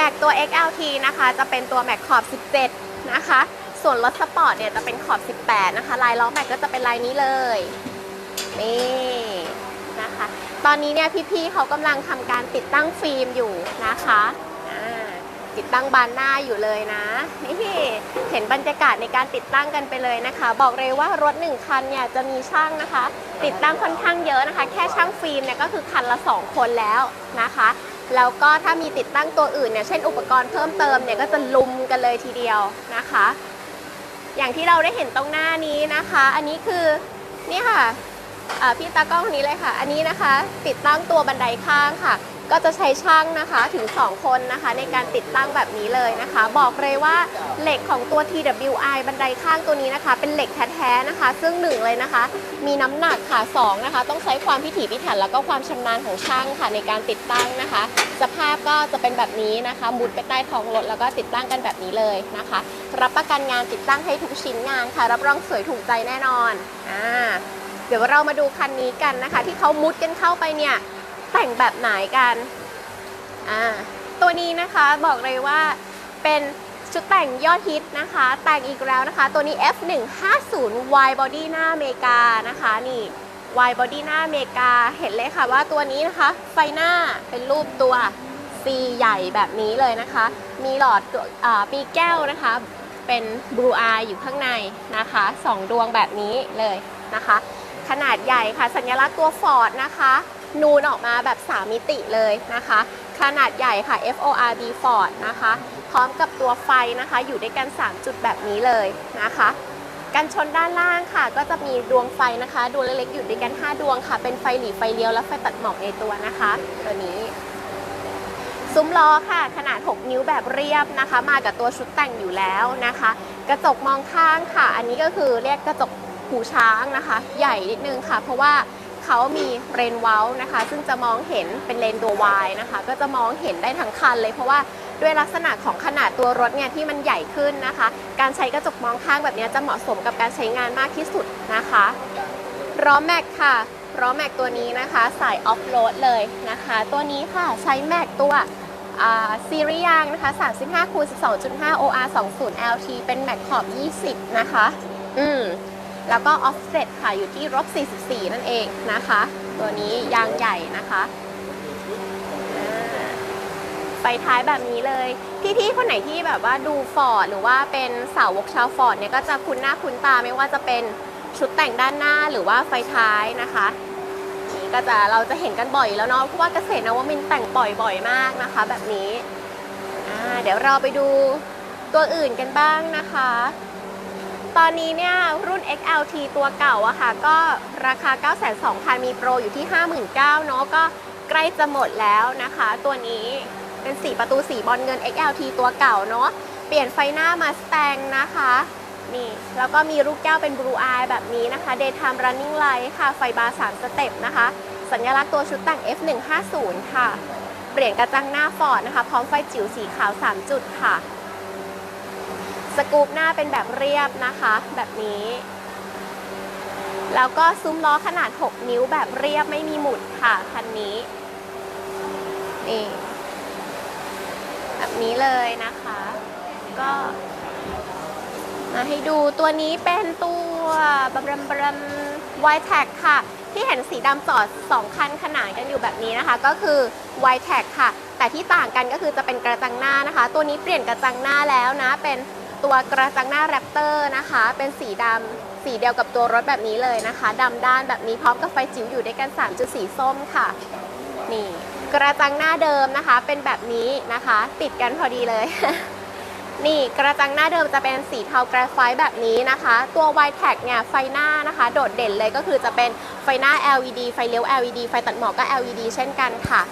แม็กตัว XLT นะคะ จะเป็นตัวแม็กขอบ 17 นะคะ ส่วนรถสปอร์ตเนี่ยจะเป็นขอบ 18 นะคะ ลายล้อแม็กก็จะเป็นลายนี้เลย นี่นะคะ ตอนนี้เนี่ยพี่ๆเขากำลังทำการติดตั้งฟิล์มอยู่นะคะติดตั้งบานหน้าอยู่เลยนะ นี่เห็นบรรยากาศในการติดตั้งกันไปเลยนะคะ บอกเลยว่ารถหนึ่งคันเนี่ยจะมีช่างนะคะ ติดตั้งค่อนข้างเยอะนะคะ แค่ช่างฟิล์มเนี่ยก็คือคันละ 2 คนแล้วนะคะ แล้วก็ถ้ามีติดตั้งตัวอื่นเนี่ยเช่นอุปกรณ์เพิ่มเติมเนี่ยก็จะลุมกันเลยทีเดียวนะคะ อย่างที่เราได้เห็นตรงหน้านี้นะคะ อันนี้คือนี่ค่ะพี่ตากล้องคนนี้เลยค่ะ อันนี้นะคะ ติดตั้งตัวบันไดข้างค่ะ ก็จะใช้ช่างนะคะถึง 2 คนนะคะ ในการติดตั้งแบบนี้เลยนะคะ บอกเลยว่าเหล็กของตัว TWI บันไดข้างตัวนี้นะคะ เป็นเหล็กแท้ๆนะคะ ซึ่งหนึ่งเลยนะคะ มีน้ำหนักค่ะสองนะคะ ต้องใช้ความพิถีพิถันแล้วก็ความชำนาญของช่างค่ะ ในการติดตั้งนะคะ สภาพก็จะเป็นแบบนี้นะคะมุดไปใต้ท้องรถแล้วก็ติดตั้งกันแบบนี้เลยนะคะ รับประกันงานติดตั้งให้ทุกชิ้นงานค่ะ รับรองสวยถูกใจแน่นอนอ่าเดี๋ยวเรามาดูคันนี้กันนะคะ ที่เขามุดกันเข้าไปเนี่ย แต่งแบบไหนกันอ่าตัวนี้นะคะบอกเลยว่าเป็นชุดแต่งยอดฮิตนะคะ แต่งอีกแล้วนะคะ ตัวนี้ F150 Y Body หน้าอเมริกานะคะนี่ Y Body หน้าอเมริกาเห็นเลยค่ะว่าตัวนี้นะคะ ไฟหน้าเป็นรูปตัว C ใหญ่แบบนี้เลยนะคะ มีหลอดตัวอ่าปีแก้วนะคะ เป็น Blue Eye อยู่ข้างในนะคะสองดวงแบบนี้เลยนะคะ ขนาดใหญ่ค่ะ สัญลักษณ์ตัว Ford นะคะ นูนออกมาแบบ 3 มิติเลยนะคะ ขนาดใหญ่ค่ะ F O R D Ford นะคะ พร้อมกับตัวไฟนะคะ อยู่ด้วยกัน 3 จุดแบบนี้เลยนะคะกันชนด้านล่างค่ะ ก็จะมีดวงไฟนะคะดวงเล็กๆอยู่ด้วยกัน 5 ดวงค่ะ เป็นไฟหลีไฟเลี้ยวและไฟตัดหมอกในตัวนะคะ ตัวนี้ซุ้มล้อค่ะ ขนาด 6 นิ้วแบบเรียบนะคะ มากับตัวชุดแต่งอยู่แล้วนะคะ กระจกมองข้างค่ะ อันนี้ก็คือเรียกกระจกหูช้างนะคะ ใหญ่นิดนึงค่ะ เพราะว่า เขามีเรนเว้านะคะ ซึ่งจะมองเห็นเป็นเลนตัววายนะคะ ก็จะมองเห็นได้ทั้งคันเลย เพราะว่าด้วยลักษณะของขนาดตัวรถเนี่ยที่มันใหญ่ขึ้นนะคะ การใช้กระจกมองข้างแบบนี้จะเหมาะสมกับการใช้งานมากที่สุดนะคะล้อแม็กค่ะล้อแม็กตัวนี้นะคะสายออฟโรดเลยนะคะ ตัวนี้ค่ะใช้แม็กตัวซีรีส์ยางนะคะ35คูณ12.5 OR 20 LT เป็นแม็กขอบ 20 นะคะ อืม แล้วก็ offset ค่ะอยู่ที่ลบ44 นั่นเองนะคะ ตัวนี้ยางใหญ่นะคะไฟท้ายแบบนี้เลย พี่ๆคนไหนที่แบบว่าดูฟอร์ดหรือว่าเป็นสาวกชาวฟอร์ดเนี่ยก็จะคุ้นหน้าคุ้นตาไม่ว่าจะเป็นชุดแต่งด้านหน้าหรือว่าไฟท้ายนะคะนี่ก็จะเราจะเห็นกันบ่อยแล้วเนาะเพราะว่าเกษตรนวมินแต่งปล่อยบ่อยมากนะคะ แบบนี้เดี๋ยวเราไปดูตัวอื่นกันบ้างนะคะ ตอนนี้เนี่ยรุ่น XLT ตัวเก่าอะค่ะ ก็ราคา 92,000 มีโปรอยู่ที่ 59,000เนาะก็ใกล้จะหมดแล้วนะคะ ตัวนี้เป็น4ประตูสีบอลเงิน XLT ตัวเก่าเนาะเปลี่ยนไฟหน้ามาส t ต n นะคะนี่แล้วก็มีลูกแก้วเป็น Blue Eye แบบนี้นะคะ Daytime Running Light ค่ะ ไฟบาร์3สเต็ปนะคะ สัญลักษณ์ตัวชุดแต่ง F150 ค่ะ เปลี่ยนกระจังหน้าฟอร์ดนะคะ พร้อมไฟจิ๋วสีขาว 3 จุดค่ะ สกูปหน้าเป็นแบบเรียบนะคะ แบบนี้ แล้วก็ซุ้มล้อขนาด 6 นิ้วแบบเรียบไม่มีหมุดค่ะคันนี้ นี่ แบบนี้เลยนะคะ ก็มาให้ดูตัวนี้เป็นตัวบัมบัมบัมไวแท็กค่ะ ที่เห็นสีดำจอด2คันขนานกันอยู่แบบนี้นะคะ ก็คือ y t a g ค่ะ แต่ที่ต่างกันก็คือจะเป็นกระจังหน้านะคะ ตัวนี้เปลี่ยนกระจังหน้าแล้วนะเป็น ตัวกระจังหน้าแรปเตอร์นะคะ เป็นสีดำสีเดียวกับตัวรถแบบนี้เลยนะคะดำด้านแบบนี้พร้อมกับไฟจิ๋วอยู่ด้วยกัน3จุดสีส้มค่ะ นี่ กระจังหน้าเดิมนะคะ เป็นแบบนี้นะคะ ติดกันพอดีเลย นี่กระจังหน้าเดิมจะเป็นสีเทากรไฟต์แบบนี้นะคะ ตัว y t a g เนี่ยไฟหน้านะคะ โดดเด่นเลยก็คือจะเป็นไฟหน้า LED ไฟเลี้ยว LED ไฟตัดหมอกก็ LED เช่นกันค่ะ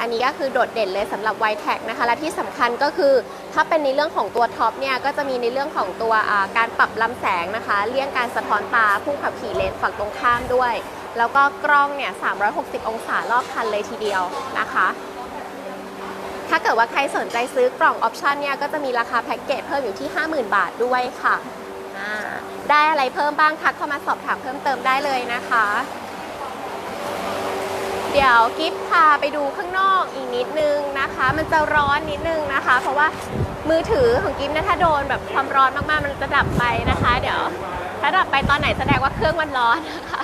อันนี้ก็คือโดดเด่นเลยสำหรับ y t a g นะคะ และที่สำคัญก็คือ ถ้าเป็นในเรื่องของตัวท็อปเนี่ย ก็จะมีในเรื่องของตัวการปรับลำแสงนะคะ เลี่ยงการสะท้อนตาผู้ขับขี่เลนฝั่งตรงข้ามด้วย แล้วก็กล้องเนี่ย 360 องศารอบคันเลยทีเดียวนะคะถ้าเกิดว่าใครสนใจซื้อกล่องออปชันเนี่ยก็จะมีราคาแพ็กเกจเพิ่มอยู่ที่ 50,000 บาทด้วยค่ะ ได้อะไรเพิ่มบ้างทักเข้ามาสอบถามเพิ่มเติมได้เลยนะคะ เดี๋ยวกิฟพาไปดูข้างนอกอีกนิดนึงนะคะ มันจะร้อนนิดนึงนะคะ เพราะว่ามือถือของกิฟนี่ยถ้าโดนแบบความร้อนมากๆ มันจะดับไปนะคะ เดี๋ยวถ้าดับไปตอนไหนแสดงว่าเครื่องมันร้อนนะคะ